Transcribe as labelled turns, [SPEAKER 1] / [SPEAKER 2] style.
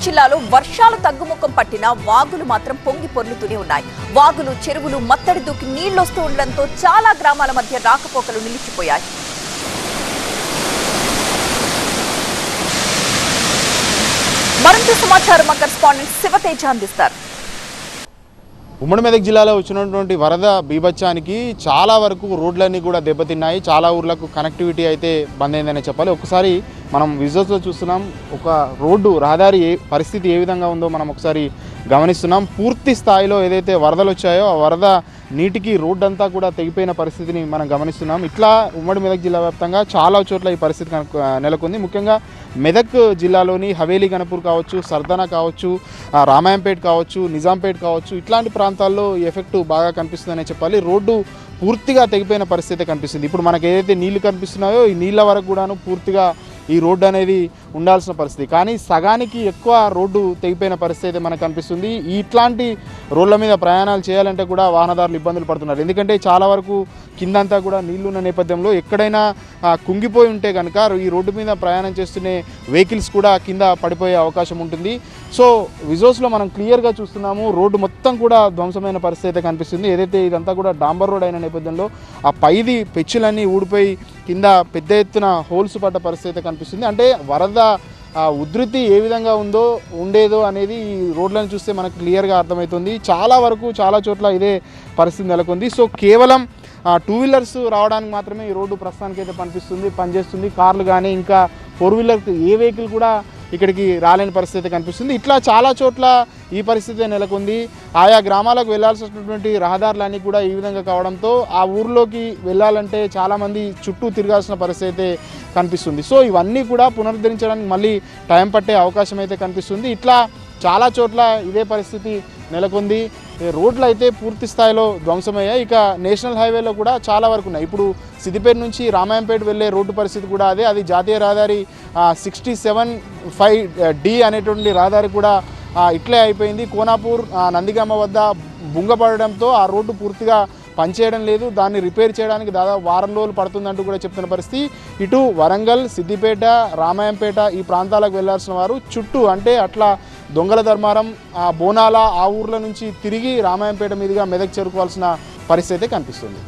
[SPEAKER 1] మెదక్ జిల్లాలో వర్షాలు తగ్గుముఖం పట్టినా వాగులు మాత్రం పొంగి పొర్లుతూనే ఉన్నాయి. వాగులు చెరువులు మత్తడి దూకి నీళ్ళొస్తూ ఉండడంతో చాలా గ్రామాల మధ్య రాకపోకలు నిలిచిపోయాయి. మరింత సమాచారం మా కరెస్పాండెంట్ శివతేజ అందిస్తారు.
[SPEAKER 2] ఉమ్మడి మెదక్ జిల్లాలో వచ్చినటువంటి వరద బీభత్సానికి చాలా వరకు రోడ్లన్నీ కూడా దెబ్బతిన్నాయి. చాలా ఊర్లకు కనెక్టివిటీ అయితే బంద్ అయిందనే చెప్పాలి. ఒకసారి మనం విజువల్స్లో చూస్తున్నాం. ఒక రోడ్డు రహదారి ఏ పరిస్థితి ఏ విధంగా ఉందో మనం ఒకసారి గమనిస్తున్నాం. పూర్తి స్థాయిలో ఏదైతే వరదలు వచ్చాయో ఆ వరద నీటికి రోడ్డు అంతా కూడా తెగిపోయిన పరిస్థితిని మనం గమనిస్తున్నాం. ఇట్లా ఉమ్మడి మెదక్ జిల్లా వ్యాప్తంగా చాలా చోట్ల ఈ పరిస్థితి నెలకొంది. ముఖ్యంగా మెదక్ జిల్లాలోని హవేలీ గణపూర్ కావచ్చు సర్దానా కావచ్చు రామాయంపేట్ కావచ్చు నిజాంపేట్ కావచ్చు ఇట్లాంటి ప్రాంతాల్లో ఎఫెక్ట్ బాగా కనిపిస్తుందనే చెప్పాలి. రోడ్డు పూర్తిగా తెగిపోయిన పరిస్థితి కనిపిస్తుంది. ఇప్పుడు మనకు ఏదైతే నీళ్ళు కనిపిస్తున్నాయో ఈ నీళ్ళ వరకు కూడాను పూర్తిగా ఈ రోడ్డు అనేది ఉండాల్సిన పరిస్థితి. కానీ సగానికి ఎక్కువ రోడ్డు తెగిపోయిన పరిస్థితి అయితే మనకు కనిపిస్తుంది. ఇట్లాంటి రోడ్ల మీద ప్రయాణాలు చేయాలంటే కూడా వాహనదారులు ఇబ్బందులు పడుతున్నారు. ఎందుకంటే చాలా వరకు కిందంతా కూడా నీళ్ళున్న నేపథ్యంలో ఎక్కడైనా కుంగిపోయి ఉంటే కనుక ఈ రోడ్డు మీద ప్రయాణం చేస్తునే వెహికల్స్ కూడా కింద పడిపోయే అవకాశం ఉంటుంది. సో విజోస్లో మనం క్లియర్గా చూస్తున్నాము రోడ్డు మొత్తం కూడా ధ్వంసమైన పరిస్థితి అయితే కనిపిస్తుంది. ఏదైతే ఇదంతా కూడా డాంబర్ రోడ్ అయిన నేపథ్యంలో ఆ పైది పెచ్చులన్నీ ఊడిపోయి కింద పెద్ద ఎత్తున హోల్స్ పడ్డ పరిస్థితి అయితే కనిపిస్తుంది. అంటే వరద ఉధృతి ఏ విధంగా ఉందో ఉండేదో అనేది ఈ రోడ్లను చూస్తే మనకు క్లియర్గా అర్థమవుతుంది. చాలా వరకు చాలా చోట్ల ఇదే పరిస్థితి నెలకొంది. సో కేవలం టూ వీలర్స్ రావడానికి మాత్రమే ఈ రోడ్డు ప్రస్తుతానికి అయితే పనిపిస్తుంది పనిచేస్తుంది. కార్లు కానీ ఇంకా ఫోర్ వీలర్ ఏ వెహికల్ కూడా ఇక్కడికి రాలేని పరిస్థితి కనిపిస్తుంది. ఇట్లా చాలా చోట్ల ఈ పరిస్థితి నెలకొంది. ఆయా గ్రామాలకు వెళ్ళాల్సినటువంటి రహదారులన్నీ కూడా ఈ విధంగా కావడంతో ఆ ఊర్లోకి వెళ్ళాలంటే చాలామంది చుట్టూ తిరగాల్సిన పరిస్థితి అయితే కనిపిస్తుంది. సో ఇవన్నీ కూడా పునరుద్ధరించడానికి మళ్ళీ టైం పట్టే అవకాశం అయితే కనిపిస్తుంది. ఇట్లా చాలా చోట్ల ఇదే పరిస్థితి నెలకొంది. రోడ్లు అయితే పూర్తి స్థాయిలో ధ్వంసమయ్యాయి. ఇక నేషనల్ హైవేలో కూడా చాలా వరకు ఉన్నాయి. ఇప్పుడు సిద్దిపేట నుంచి రామాయంపేట వెళ్ళే రోడ్డు పరిస్థితి కూడా అదే. అది జాతీయ రహదారి సిక్స్టీ సెవెన్ ఫైవ్ డి అనేటువంటి రహదారి కూడా ఇట్లే అయిపోయింది. కోనాపూర్ నందిగామ వద్ద బుంగపడడంతో ఆ రోడ్డు పూర్తిగా పనిచేయడం లేదు. దాన్ని రిపేర్ చేయడానికి దాదాపు వారం రోజులు పడుతుందంటూ కూడా చెప్తున్న పరిస్థితి. ఇటు వరంగల్ సిద్దిపేట రామాయంపేట ఈ ప్రాంతాలకు వెళ్ళాల్సిన వారు చుట్టూ అంటే అట్లా దొంగల ధర్మారం ఆ బోనాల ఆ ఊర్ల నుంచి తిరిగి రామాయంపేట మీదుగా మెదక్ చేరుకోవాల్సిన పరిస్థితి అయితే కనిపిస్తుంది.